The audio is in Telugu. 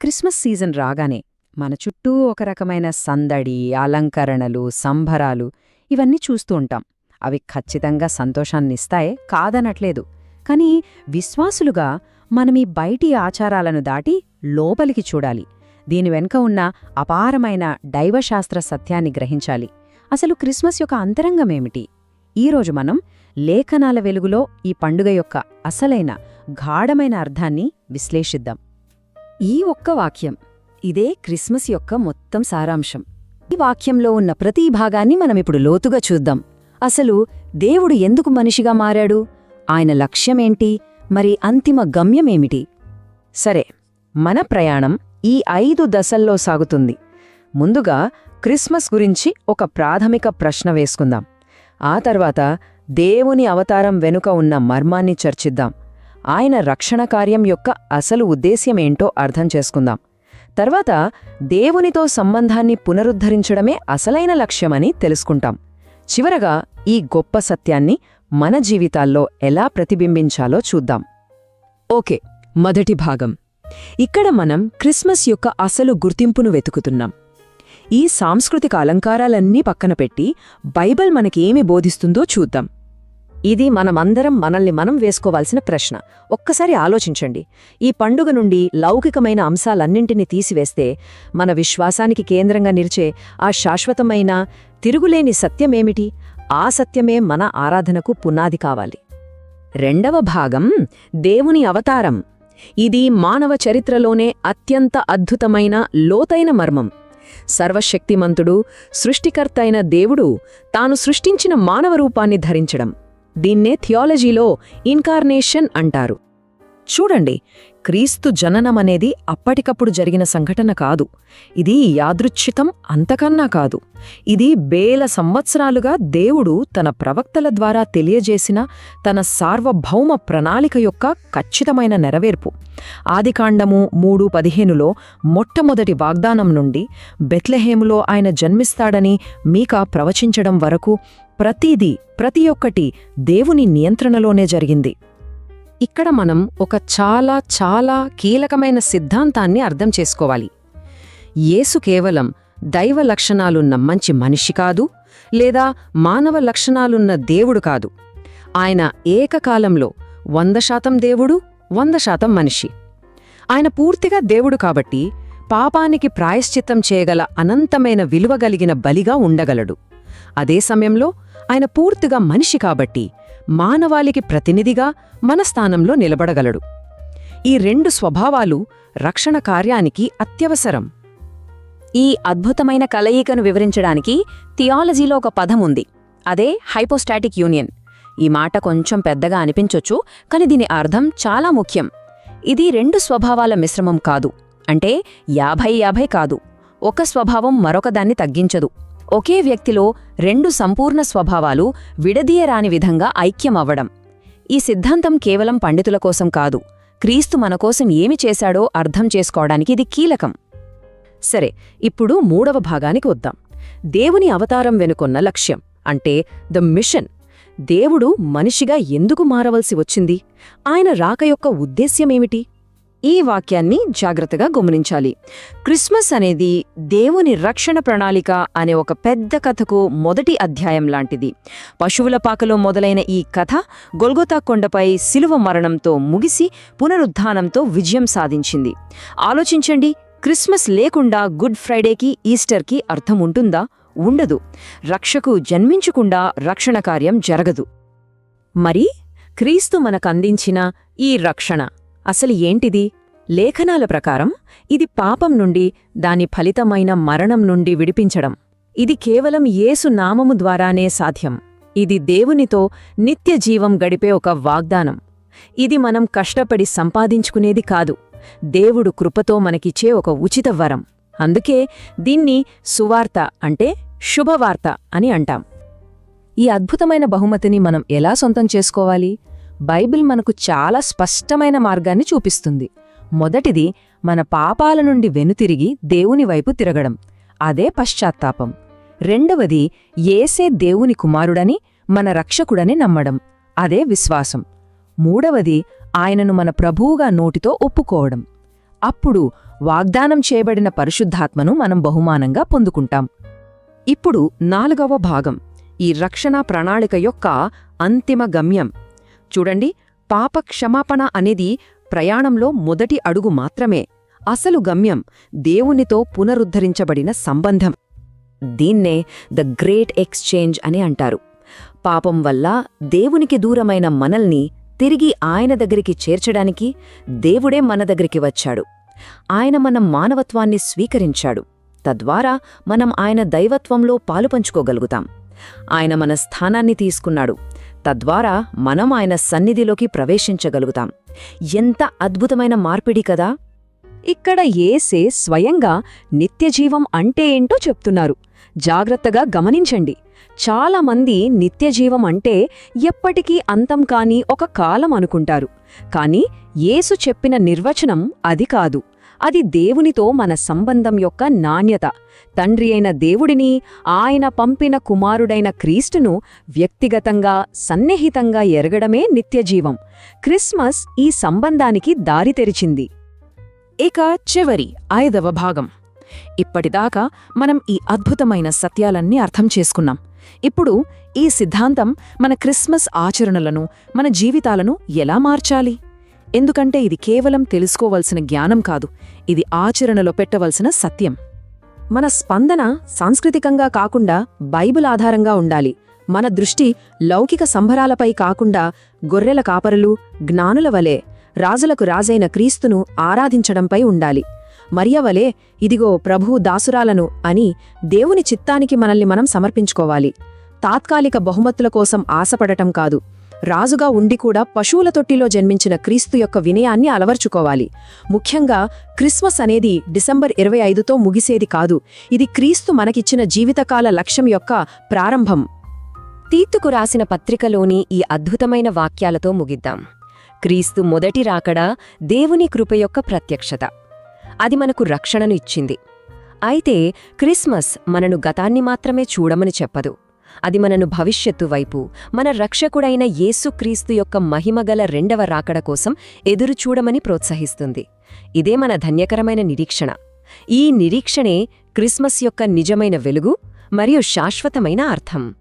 క్రిస్మస్ సీజన్ రాగానే మన చుట్టూ ఒక రకమైన సందడి అలంకరణలు సంభరాలు ఇవన్నీ చూస్తూ ఉంటాం. అవి ఖచ్చితంగా సంతోషాన్నిస్తాయే కాదనట్లేదు. కానీ విశ్వాసులుగా మనమీ బయటి ఆచారాలను దాటి లోపలికి చూడాలి. దీని వెనుక ఉన్న అపారమైన దైవశాస్త్ర సత్యాన్ని గ్రహించాలి. అసలు క్రిస్మస్ యొక్క అంతరంగమేమిటి ఈరోజు మనం లేఖనాల వెలుగులో ఈ పండుగ యొక్క అసలైన గాఢమైన అర్థాన్ని విశ్లేషిద్దాం. ఈ ఒక్క వాక్యం ఇదే క్రిస్మస్ యొక్క మొత్తం సారాంశం. ఈ వాక్యంలో ఉన్న ప్రతి భాగాన్ని మనమిప్పుడు లోతుగా చూద్దాం. అసలు దేవుడు ఎందుకు మనిషిగా మారాడు? ఆయన లక్ష్యమేంటి? మరి అంతిమ గమ్యమేమిటి సరే మన ప్రయాణం ఈ ఐదు దశల్లో సాగుతుంది. ముందుగా క్రిస్మస్ గురించి ఒక ప్రాథమిక ప్రశ్న వేసుకుందాం. ఆ తర్వాత దేవుని అవతారం వెనుక ఉన్న మర్మాన్ని చర్చిద్దాం. ఆయన రక్షణ కార్యం యొక్క అసలు ఉద్దేశ్యమేంటో అర్థం చేసుకుందాం. తర్వాత దేవునితో సంబంధాన్ని పునరుద్ధరించడమే అసలైన లక్ష్యమని తెలుసుకుంటాం. చివరగా ఈ గొప్ప సత్యాన్ని మన జీవితాల్లో ఎలా ప్రతిబింబించాలో చూద్దాం. ఓకే మొదటి భాగం. ఇక్కడ మనం క్రిస్మస్ యొక్క అసలు గుర్తింపును వెతుకుతున్నాం. ఈ సాంస్కృతిక అలంకారాలన్నీ పక్కన పెట్టి బైబిల్ మనకేమి బోధిస్తుందో చూద్దాం. ఇది మనమందరం మనల్ని మనం వేసుకోవాల్సిన ప్రశ్న. ఒక్కసారి ఆలోచించండి. ఈ పండుగ నుండి లౌకికమైన అంశాలన్నింటినీ తీసివేస్తే మన విశ్వాసానికి కేంద్రంగా నిలిచే ఆ శాశ్వతమైన తిరుగులేని సత్యమేమిటి? ఆ సత్యమే మన ఆరాధనకు పునాది కావాలి. రెండవ భాగం దేవుని అవతారం. ఇది మానవ చరిత్రలోనే అత్యంత అద్భుతమైన లోతైన మర్మం. సర్వశక్తిమంతుడు సృష్టికర్త అయిన దేవుడు తాను సృష్టించిన మానవ రూపాన్ని ధరించడం. దీన్నే థియాలజీలో ఇన్కార్నేషన్ అంటారు. చూడండి క్రీస్తు జననమనేది అప్పటికప్పుడు జరిగిన సంఘటన కాదు. ఇది యాదృచ్ఛితం అంతకన్నా కాదు. ఇది వేల సంవత్సరాలుగా దేవుడు తన ప్రవక్తల ద్వారా తెలియజేసిన తన సార్వభౌమ ప్రణాళిక యొక్క ఖచ్చితమైన నెరవేర్పు. ఆదికాండము మూడు పదిహేనులో మొట్టమొదటి వాగ్దానం నుండి బెత్లెహేములో ఆయన జన్మిస్తాడని మీకా ప్రవచించడం వరకు ప్రతిదీ ప్రతి ఒక్కటి దేవుని నియంత్రణలోనే జరిగింది. ఇక్కడ మనం ఒక చాలా చాలా కీలకమైన సిద్ధాంతాన్ని అర్థం చేసుకోవాలి. యేసు కేవలం దైవ లక్షణాలున్న మంచి మనిషి కాదు లేదా మానవ లక్షణాలున్న దేవుడు కాదు. ఆయన ఏకకాలంలో వంద శాతం దేవుడు వంద శాతం మనిషి. ఆయన పూర్తిగా దేవుడు కాబట్టి పాపానికి ప్రాయశ్చిత్తం చేయగల అనంతమైన విలువగలిగిన బలిగా ఉండగలడు. అదే సమయంలో ఆయన పూర్తిగా మనిషి కాబట్టి మానవాళికి ప్రతినిధిగా మన స్థానంలో నిలబడగలడు. ఈ రెండు స్వభావాలు రక్షణ కార్యానికి అత్యవసరం. ఈ అద్భుతమైన కలయికను వివరించడానికి థియాలజీలో ఒక పదం ఉంది. అదే హైపోస్టాటిక్ యూనియన్. ఈ మాట కొంచెం పెద్దగా అనిపించొచ్చు కానీ దీని అర్థం చాలా ముఖ్యం. ఇది రెండు స్వభావాల మిశ్రమం కాదు. అంటే యాభై యాభై కాదు. ఒక స్వభావం మరొకదాన్ని తగ్గించదు. ఒకే వ్యక్తిలో రెండు సంపూర్ణ స్వభావాలు విడదీయరాని విధంగా ఐక్యమవ్వడం. ఈ సిద్ధాంతం కేవలం పండితుల కోసం కాదు క్రీస్తు మనకోసం ఏమి చేశాడో అర్థం చేసుకోవడానికి ఇది కీలకం. సరే ఇప్పుడు మూడవ భాగానికి వద్దాం. దేవుని అవతారం వెనుకొన్న లక్ష్యం అంటే ద మిషన్. దేవుడు మనిషిగా ఎందుకు మారవలసి వచ్చింది? ఆయన రాక యొక్క ఉద్దేశ్యమేమిటి ఈ వాక్యాన్ని జాగ్రత్తగా గమనించాలి. క్రిస్మస్ అనేది దేవుని రక్షణ ప్రణాళిక అనే ఒక పెద్ద కథకు మొదటి అధ్యాయం లాంటిది. పశువుల పాకలో మొదలైన ఈ కథ గొల్గొతా కొండపై శిలువ మరణంతో ముగిసి పునరుద్ధానంతో విజయం సాధించింది. ఆలోచించండి క్రిస్మస్ లేకుండా గుడ్ ఫ్రైడేకి ఈస్టర్కి అర్థం ఉంటుందా? ఉండదు. రక్షకు జన్మించకుండా రక్షణ కార్యం జరగదు. మరి క్రీస్తు మనకందించిన ఈ రక్షణ అసలు ఏంటిది? లేఖనాల ప్రకారం ఇది పాపం నుండి దాని ఫలితమైన మరణం నుండి విడిపించడం. ఇది కేవలం యేసు నామము ద్వారానే సాధ్యం. ఇది దేవునితో నిత్య జీవం గడిపే ఒక వాగ్దానం. ఇది మనం కష్టపడి సంపాదించుకునేది కాదు. దేవుడు కృపతో మనకిచ్చే ఒక ఉచిత వరం. అందుకే దీన్ని సువార్త అంటే శుభవార్త అని అంటాం. ఈ అద్భుతమైన బహుమతిని మనం ఎలా సొంతం చేసుకోవాలి? బైబిల్ మనకు చాలా స్పష్టమైన మార్గాన్ని చూపిస్తుంది. మొదటిది మన పాపాల నుండి వెనుతిరిగి దేవుని వైపు తిరగడం. అదే పశ్చాత్తాపం. రెండవది ఏసే దేవుని కుమారుడని మన రక్షకుడని నమ్మడం. అదే విశ్వాసం. మూడవది ఆయనను మన ప్రభువుగా నోటితో ఒప్పుకోవడం. అప్పుడు వాగ్దానం చేయబడిన పరిశుద్ధాత్మను మనం బహుమానంగా పొందుకుంటాం. ఇప్పుడు నాలుగవ భాగం. ఈ రక్షణ ప్రణాళిక యొక్క అంతిమ గమ్యం. చూడండి పాప క్షమాపణ అనేది ప్రయాణంలో మొదటి అడుగు మాత్రమే. అసలు గమ్యం దేవునితో పునరుద్ధరించబడిన సంబంధం. దీన్నే ద గ్రేట్ ఎక్స్చేంజ్ అని అంటారు. పాపం వల్ల దేవునికి దూరమైన మనల్ని తిరిగి ఆయన దగ్గరికి చేర్చడానికి దేవుడే మన దగ్గరికి వచ్చాడు. ఆయన మన మానవత్వాన్ని స్వీకరించాడు. తద్వారా మనం ఆయన దైవత్వంలో పాలుపంచుకోగలుగుతాం. ఆయన మన స్థానాన్ని తీసుకున్నాడు. తద్వారా మనం ఆయన సన్నిధిలోకి ప్రవేశించగలుగుతాం. ఎంత అద్భుతమైన మార్పిడి కదా! ఇక్కడ ఏసే స్వయంగా నిత్యజీవం అంటే ఏంటో చెప్తున్నారు. జాగ్రత్తగా గమనించండి. చాలామంది నిత్యజీవం అంటే ఎప్పటికీ అంతం కాని ఒక కాలం అనుకుంటారు. కాని యేసు చెప్పిన నిర్వచనం అది కాదు. అది దేవునితో మన సంబంధం యొక్క నాణ్యత. తండ్రి అయిన దేవుడిని ఆయన పంపిన కుమారుడైన క్రీస్తును వ్యక్తిగతంగా సన్నిహితంగా ఎరగడమే నిత్యజీవం. క్రిస్మస్ ఈ సంబంధానికి దారి తెరిచింది. ఇక చివరి ఐదవ భాగం. ఇప్పటిదాకా మనం ఈ అద్భుతమైన సత్యాలన్నీ అర్థం చేసుకున్నాం. ఇప్పుడు ఈ సిద్ధాంతం మన క్రిస్మస్ ఆచరణలను మన జీవితాలను ఎలా మార్చాలి? ఎందుకంటే ఇది కేవలం తెలుసుకోవలసిన జ్ఞానం కాదు ఇది ఆచరణలో పెట్టవలసిన సత్యం. మన స్పందన సాంస్కృతికంగా కాకుండా బైబిల్ ఆధారంగా ఉండాలి. మన దృష్టి లౌకిక సంభరాలపై కాకుండా గొర్రెల కాపరులు జ్ఞానుల వలె రాజులకు రాజైన క్రీస్తును ఆరాధించడంపై ఉండాలి. మరియవలే ఇదిగో ప్రభు దాసురాలను అని దేవుని చిత్తానికి మనల్ని మనం సమర్పించుకోవాలి. తాత్కాలిక బహుమతుల కోసం ఆశపడటం కాదు. రాజుగా ఉండి కూడా పశువుల తొట్టిలో జన్మించిన క్రీస్తు యొక్క వినయాన్ని అలవర్చుకోవాలి. ముఖ్యంగా క్రిస్మస్ అనేది డిసెంబర్ ఇరవై ఐదుతో ముగిసేది కాదు. ఇది క్రీస్తు మనకిచ్చిన జీవితకాల లక్ష్యం యొక్క ప్రారంభం. తీర్తుకు రాసిన పత్రికలోని ఈ అద్భుతమైన వాక్యాలతో ముగిద్దాం. క్రీస్తు మొదటి రాకడా దేవుని కృప యొక్క ప్రత్యక్షత. అది మనకు రక్షణను ఇచ్చింది. అయితే క్రిస్మస్ మనను గతాన్ని మాత్రమే చూడమని చెప్పదు. అది మనను భవిష్యత్తు వైపు మన రక్షకుడైన యేసుక్రీస్తు యొక్క మహిమగల రెండవ రాకడ కోసం ఎదురుచూడమని ప్రోత్సహిస్తుంది. ఇదే మన ధన్యకరమైన నిరీక్షణ. ఈ నిరీక్షణే క్రిస్మస్ యొక్క నిజమైన వెలుగు మరియు శాశ్వతమైన అర్థం.